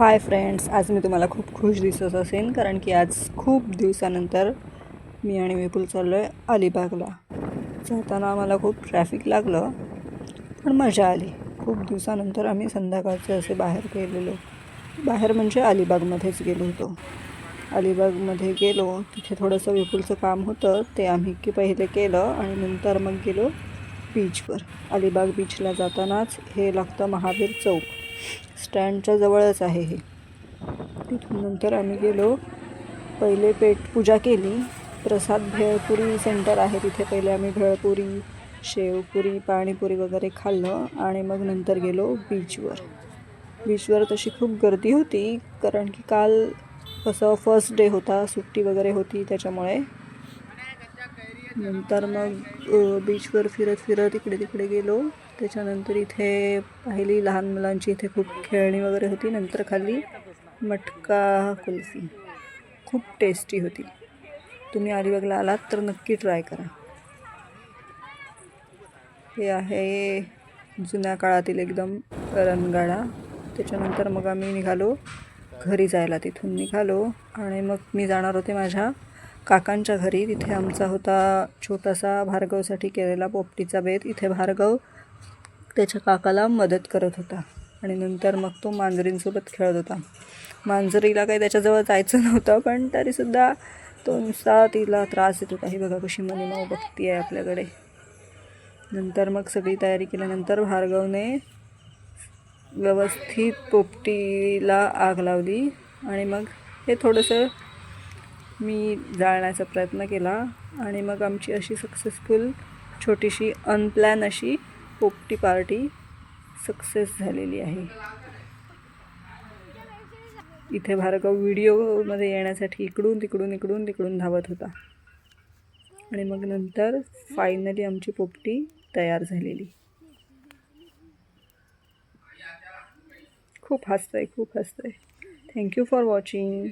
Hi friends आज मी तुम्हाला खूप खुश दिसत असेन कारण की आज खूप दिवसानंतर मी आणि विपुल चाललो आहे अलिबागला. जाताना आम्हाला खूप ट्रॅफिक लागलं पण मजा आली. खूप दिवसानंतर आम्ही संध्याकाळचे असे बाहेर गेलेलो. बाहेर म्हणजे अलिबागमध्येच गेलो होतो. अलिबागमध्ये गेलो तिथे थोडंसं विपुलचं काम होतं ते आम्ही की पहिले केलं आणि नंतर मग गेलो बीचवर अलिबाग बीचला जातानाच हे लागतं महावीर चौक. स्टँडच्या जवळच आहे हे. तिथून नंतर आम्ही गेलो. पहिले पेटपूजा केली. प्रसाद भेळपुरी सेंटर आहे तिथे. पहिले आम्ही भेळपुरी शेवपुरी पाणीपुरी वगैरे खाल्लं आणि मग नंतर गेलो बीचवर बीचवर तशी खूप गर्दी होती कारण की काल कसं फर्स्ट डे होता. सुट्टी वगैरे होती त्याच्यामुळे. नंतर मग बीचवर फिरत फिरत इकडे तिकडे गेलो. त्याच्यानंतर इथे पाहिली लहान मुलांची इथे खूप खेळणी वगैरे होती. नंतर खाल्ली मटका कुल्फी. खूप टेस्टी होती. तुम्ही अलिबागला आलात तर नक्की ट्राय करा. हे आहे जुन्या काळातील एकदम रणगाडा. त्याच्यानंतर मग आम्ही निघालो. घरी जायला तिथून निघालो आणि मग मी जाणार होते माझ्या काकांच्या घरी. तिथे आमचा होता छोटासा भार्गवसाठी केलेला पोपटीचा बेत. इथे भार्गव त्याच्या काकाला मदत करत होता. आणि नंतर मग तो मांजरींसोबत खेळत होता. मांजरीला काही त्याच्याजवळ जायचं नव्हतं पण तरीसुद्धा तो नुसता तिला त्रास देत होता. बघा कशी मनीमाऊ बघती आहे आपल्याकडे. नंतर मग सगळी तयारी केल्यानंतर भार्गवने व्यवस्थित पोपटीला आग लावली आणि मग हे थोडंसं मी जाळण्याचा प्रयत्न केला. आणि मग आमची अशी सक्सेसफुल छोटीशी अनप्लॅन अशी पोपटी पार्टी सक्सेस झालेली आहे. इथे भार्गव व्हिडिओमध्ये येण्यासाठी इकडून तिकडून इकडून तिकडून धावत होता. आणि मग नंतर फायनली आमची पोपटी तयार झालेली. खूप हसतंय खूप हसतंय. Thank you for watching